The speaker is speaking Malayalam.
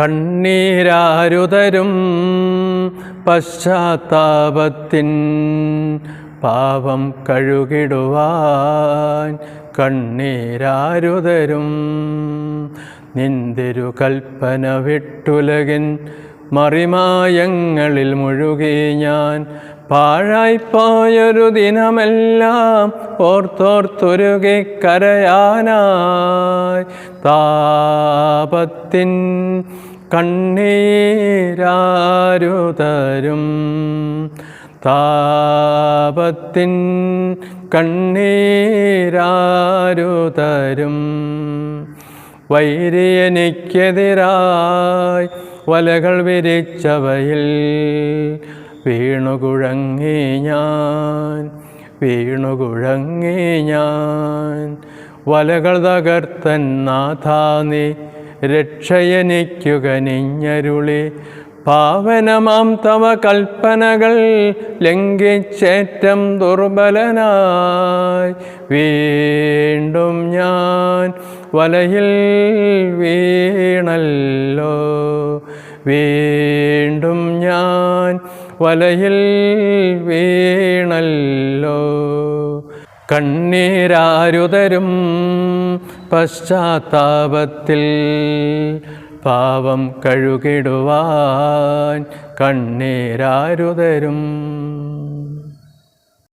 കണ്ണീരാരുതരും പശ്ചാത്താപത്തിൻ പാപം കഴുകിടുവാൻ കണ്ണീരാരുതരും. നിന്തിരു കൽപ്പന വിട്ടുലകിൻ മറിമായങ്ങളിൽ മുഴുകി ഞാൻ പാഴായിപ്പോയൊരു ദിനമെല്ലാം ഓർത്തോർത്തുരുകി കരയാനായി. താപത്തിൻ കണ്ണീരാരുതരും. താപത്തിൻ കണ്ണീരാരുതരും. വൈരിയനിക്കെതിരായി വലകൾ വിരിച്ചവയിൽ വീണുകുഴങ്ങി ഞാൻ വീണുകുഴങ്ങി ഞാൻ. വലകൾ തകർത്തൻ നാഥാനി രക്ഷയനിക്കുക നിഞ്ഞരുളി പാവനമാം തവ കൽപ്പനകൾ ലംഘിച്ചേറ്റം ദുർബലനായി. വീണ്ടും ഞാൻ വലയിൽ വീണല്ലോ ഞാൻ വലയിൽ വീണല്ലോ. കണ്ണീരാരുതരും പശ്ചാത്താപത്തിൽ പാവം കഴുകിടുവാൻ കണ്ണീരാരുതരും